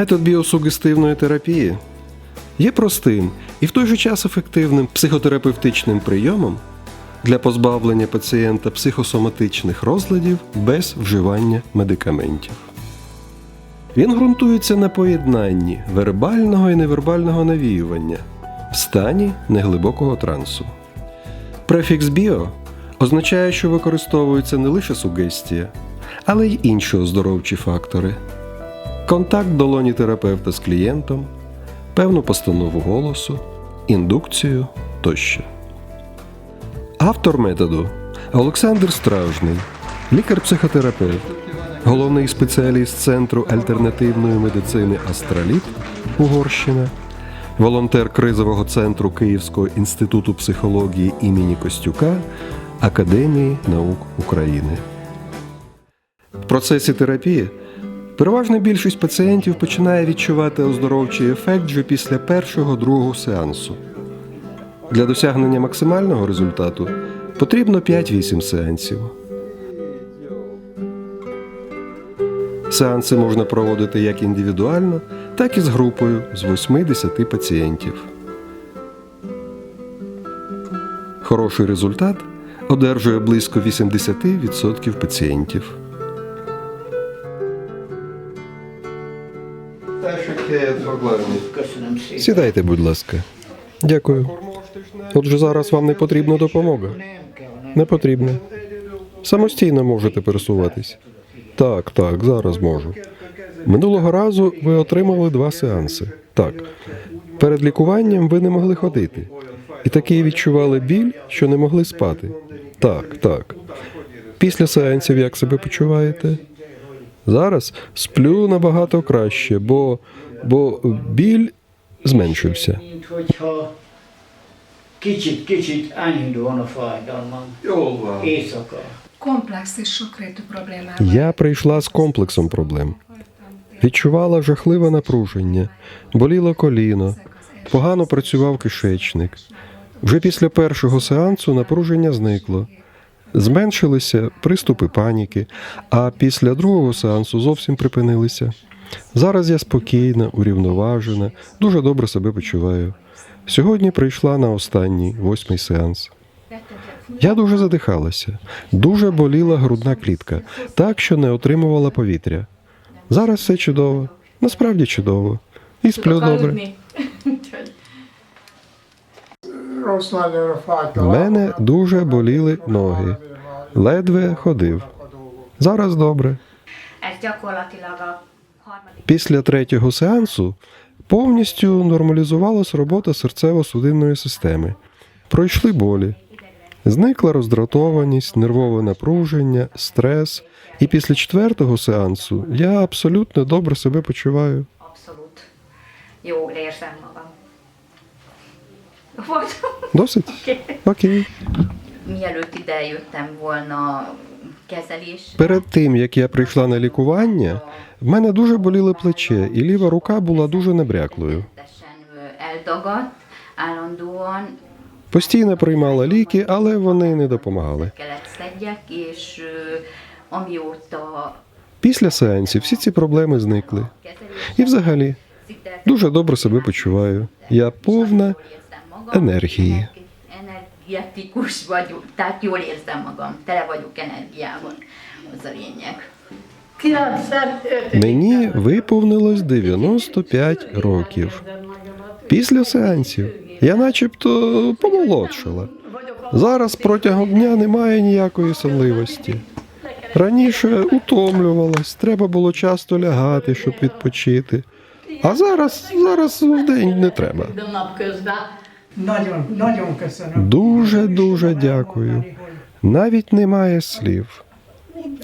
Метод біосугестивної терапії є простим і в той же час ефективним психотерапевтичним прийомом для позбавлення пацієнта психосоматичних розладів без вживання медикаментів. Він ґрунтується на поєднанні вербального і невербального навіювання в стані неглибокого трансу. Префікс біо означає, що використовується не лише сугестія, але й інші оздоровчі фактори: контакт долоні терапевта з клієнтом, певну постанову голосу, індукцію тощо. Автор методу Олександр Стражний, лікар-психотерапевт, головний спеціаліст Центру альтернативної медицини Астраліт Угорщина, волонтер кризового центру Київського інституту психології імені Костюка Академії наук України. В процесі терапії переважна більшість пацієнтів починає відчувати оздоровчий ефект вже після першого другого сеансу. Для досягнення максимального результату потрібно 5-8 сеансів. Сеанси можна проводити як індивідуально, так і з групою з 8-10 пацієнтів. Хороший результат одержує близько 80% пацієнтів. Сідайте, будь ласка. Дякую. Отже, зараз вам не потрібна допомога. Не потрібно. Самостійно можете пересуватись. Так, так, зараз можу. Минулого разу ви отримали два сеанси. Так. Перед лікуванням ви не могли ходити. І таки відчували біль, що не могли спати. Так, так. Після сеансів як себе почуваєте? Зараз сплю набагато краще, бо, бо біль зменшився. Mint hogyha kicsit-kicsit enyhülő van a fájdalmam. Éjszaka. Комплекс із шокриту проблемами. Я прийшла з комплексом проблем. Відчувала жахливе напруження, боліло коліно, погано працював кишечник. Вже після першого сеансу напруження зникло. Зменшилися приступи паніки, а після другого сеансу зовсім припинилися. Зараз я спокійна, урівноважена, дуже добре себе почуваю. Сьогодні прийшла на останній восьмий сеанс. Я дуже задихалася, дуже боліла грудна клітка, так що не отримувала повітря. Зараз все чудово, насправді чудово. І сплю добре. В мене дуже боліли ноги, ледве ходив. Зараз добре. Після третього сеансу повністю нормалізувалась робота серцево-судинної системи. Пройшли болі. Зникла роздратованість, нервове напруження, стрес. І після четвертого сеансу я абсолютно добре себе почуваю. Досить? Окей. Mielőtt ide jöttem volna kezelés, Перед тим як я прийшла на лікування, в мене дуже боліли плече, і ліва рука була дуже állandóan Постійно приймала ліки, але вони не допомагали. Після сеансів всі ці проблеми зникли. І взагалі дуже добре себе почуваю. Я повна енергії. Energetikus vagyok, tehát jól érzem magam, tele vagyok energiával, az a lényeg. Мені виповнилось 95 років. Після сеансів я начебто помолодшала. Зараз протягом дня немає ніякої сонливості. Раніше утомлювалась, треба було часто лягати, щоб відпочити. А зараз, зараз в день не треба. Дуже дуже дякую. Навіть немає слів.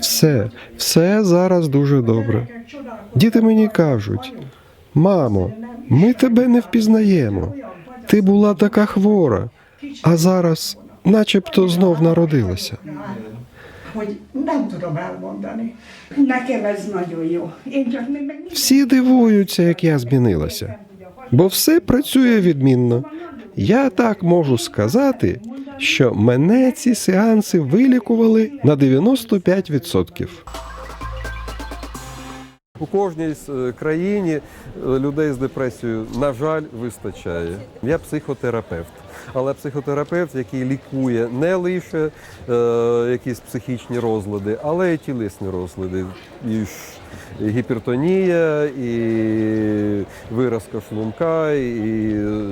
Все, все зараз дуже добре. Діти мені кажуть: мамо, ми тебе не впізнаємо. Ти була така хвора, а зараз, начебто, знов народилася. Всі дивуються, як я змінилася, бо все працює відмінно. Я так можу сказати, що мене ці сеанси вилікували на 95%. У кожній е, країні е, людей з депресією, на жаль, вистачає. Я психотерапевт. Але психотерапевт, який лікує не лише е, якісь психічні розлади, але й тілесні розлади. І, гіпертонія, і виразка шлунка, і е,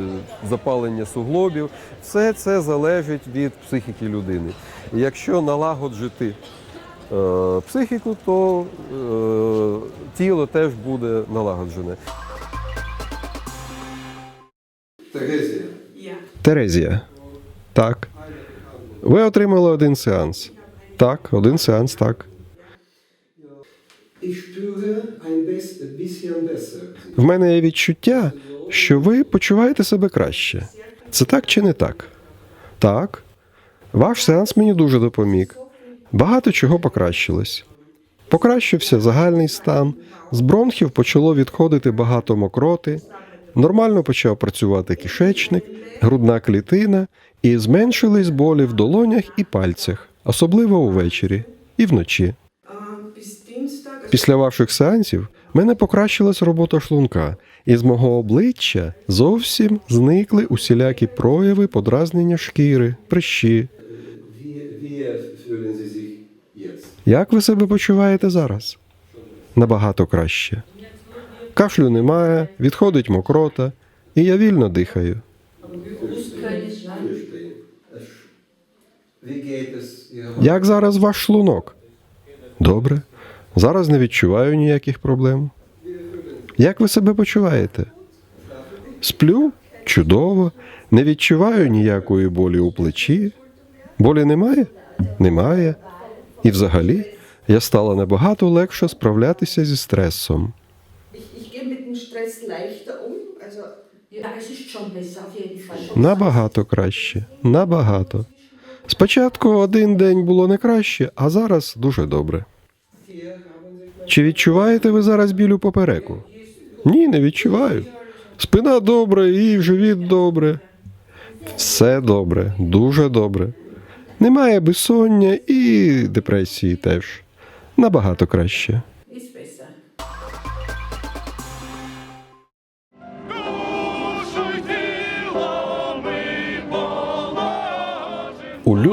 запалення суглобів. Все це залежить від психіки людини. Якщо налагоджити е, психіку, то е, тіло теж буде налагоджене. Терезія. Терезія. Так. Ви отримали один сеанс. Так, один сеанс, так. В мене є відчуття, що ви почуваєте себе краще. Це так чи не так? Так. Ваш сеанс мені дуже допоміг. Багато чого покращилось. Покращився загальний стан, з бронхів почало відходити багато мокроти, нормально почав працювати кишечник, грудна клітина і зменшились болі в долонях і пальцях, особливо увечері і вночі. Після ваших сеансів мене покращилась робота шлунка, і з мого обличчя зовсім зникли усілякі прояви подразнення шкіри, прищі. Як ви себе почуваєте зараз? Набагато краще. Кашлю немає, відходить мокрота, і я вільно дихаю. Як зараз ваш шлунок? Добре. Зараз не відчуваю ніяких проблем. Як ви себе почуваєте? Сплю? Чудово. Не відчуваю ніякої болі у плечі. Болі немає? Немає. І взагалі я стала набагато легше справлятися зі стресом. Набагато краще. Набагато. Спочатку один день було не краще, а зараз дуже добре. Чи відчуваєте ви зараз біль у попереку? Ні, не відчуваю. Спина добре і живіт добре. Все добре, дуже добре. Немає безсоння і депресії теж. Набагато краще.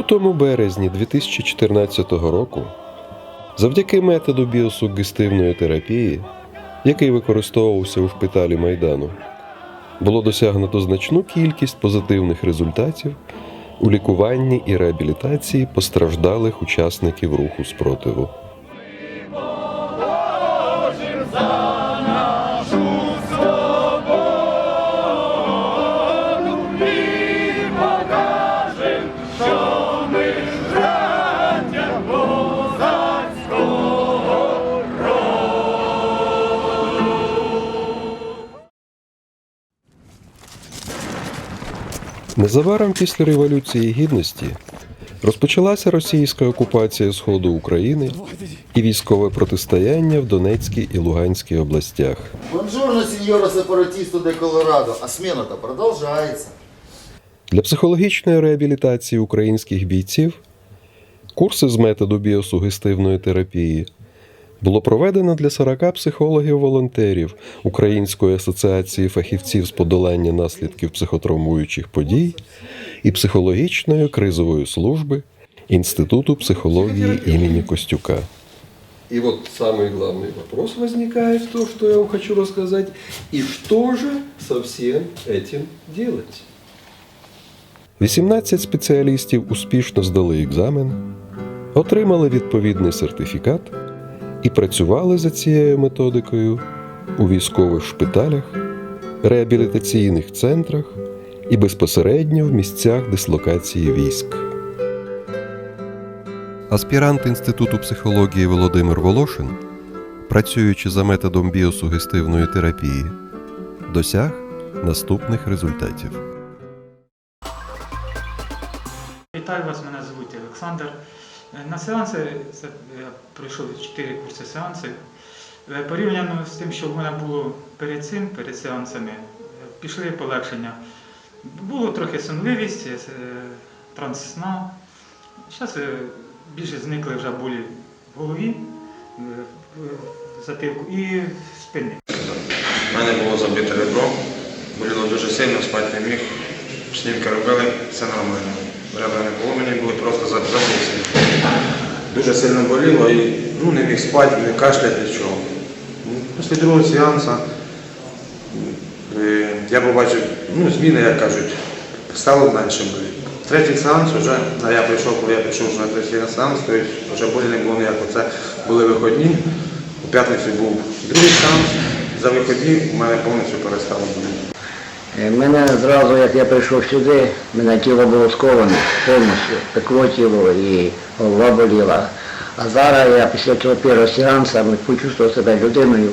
Лютому березні 2014 року, завдяки методу біосугестивної терапії, який використовувався у шпиталі Майдану, було досягнуто значну кількість позитивних результатів у лікуванні і реабілітації постраждалих учасників руху спротиву. Незабаром після Революції Гідності розпочалася російська окупація Сходу України і військове протистояння в Донецькій і Луганській областях. Бонжорно, сеньора сепаратисту де Колорадо. А смена-то продолжается. Для психологічної реабілітації українських бійців курси з методу біосугестивної терапії було проведено для 40 психологів-волонтерів Української асоціації фахівців з подолання наслідків психотравмуючих подій і психологічної кризової служби Інституту психології імені Костюка. И вот самый главный вопрос возникает, то, что я вам хочу рассказать. И что же со всем этим делать? 18 спеціалістів успішно здали екзамен, отримали відповідний сертифікат і працювали за цією методикою у військових шпиталях, реабілітаційних центрах і безпосередньо в місцях дислокації військ. Аспірант Інституту психології Володимир Волошин, працюючи за методом біосугестивної терапії, досяг наступних результатів. Вітаю вас, мене звуть Олександр. Е, На сеанси я пройшов 4 курси сеанси. Е, Порівняно з тим, що в мене було перед цим, перед сеансами, е, пішли полегшення. Було трохи сонливість, е, транс сна. Зараз більше зникли вже болі в голові, в затилку і в спині. У мене було забите ребро, боліло дуже сильно, спати не міг. Снімки робили, все нормально. Ребра не було, мені були просто за- Дуже сильно боліло і ну, не міг спати, не кашляти, нічого. Ну, Після другого сеансу е, я побачив ну, зміни, як кажуть, стало менше боліти. Третій сеанс вже, а я прийшов, коли я прийшов вже на третій сеанс, то вже болі не було ніяк. Це були виходні. У п'ятницю був другий сеанс, за виходні у мене повністю перестало боліти. Е, Мене зразу, як я прийшов сюди, мене тіло було сковане повністю, пекло тіло і голова боліла. А зараз я після цього першого сеансу почувствував себе людиною.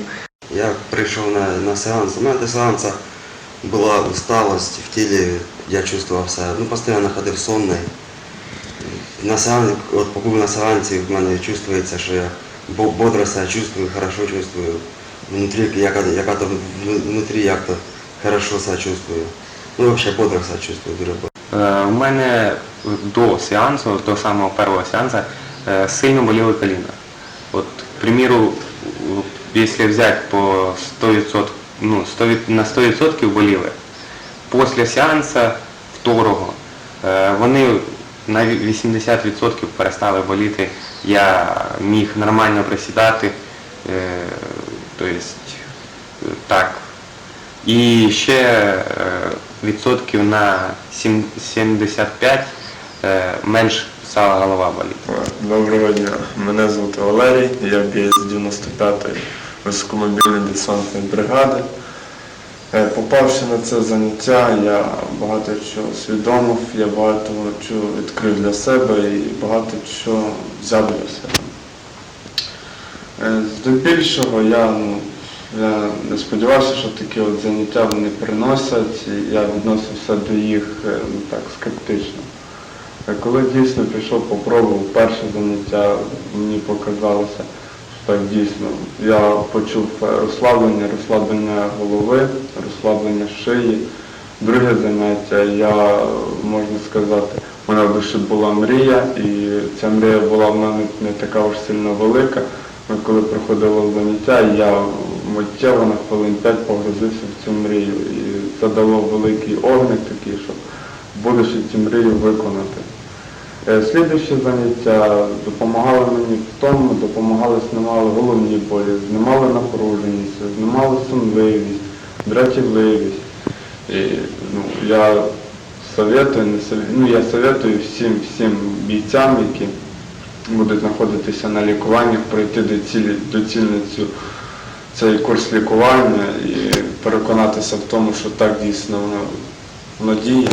Я прийшов на, на сеанс. У мене до сеансу була усталость в тілі, я чувствував себе, ну, постійно ходив сонний. На сеансі, от поки на сеансі, в мене чувствується, що я бодро себе чувствую, хорошо чувствую. Внутрі, яка, яка то вну- внутрі як то хорошо себе чувствую. Ну, взагалі себе чувствую, бодро. Е, У мене до сеансу, до самого першого сеансу, е, сильно боліли коліна. От, к примеру, якщо взяти по 100%, ну, 100, від- на 100% боліли, після сеансу второго е, вони на 80% перестали боліти. Я міг нормально присідати, тобто так, і ще е, відсотків на 75 е, менш стала голова боліти. Доброго дня. Мене звати Валерій, я бієць 95-ї високомобільної десантної бригади. Е, Попавши на це заняття, я багато чого усвідомив, я багато чого відкрив для себе і багато чого взяв для себе. Е, Здебільшого я, ну, я сподівався, що такі от заняття вони приносять, я відносився до їх е, ну, так, скептично. Е, Коли дійсно пішов, попробував перше заняття, мені показалося, що так дійсно. Я почув е, розслаблення, розслаблення голови, розслаблення шиї. Друге заняття, я, можна сказати, у мене в душі була мрія, і ця мрія була в мене не така уж сильно велика. Ми коли проходило заняття, я миттєво на хвилин 5 погрузився в цю мрію. І це дало великий огник такий, що будеш цю мрію виконати. Е, Слідуючі заняття допомагали мені в тому, допомагали знімали головні болі, знімали напруженість, знімали сонливість, дратівливість. І, ну, я советую, не совет- ну, я советую всім, всім бійцям, які будуть знаходитися на лікуванні, пройти доцільно, доцільно цю, цей курс лікування і переконатися в тому, що так дійсно воно, воно діє.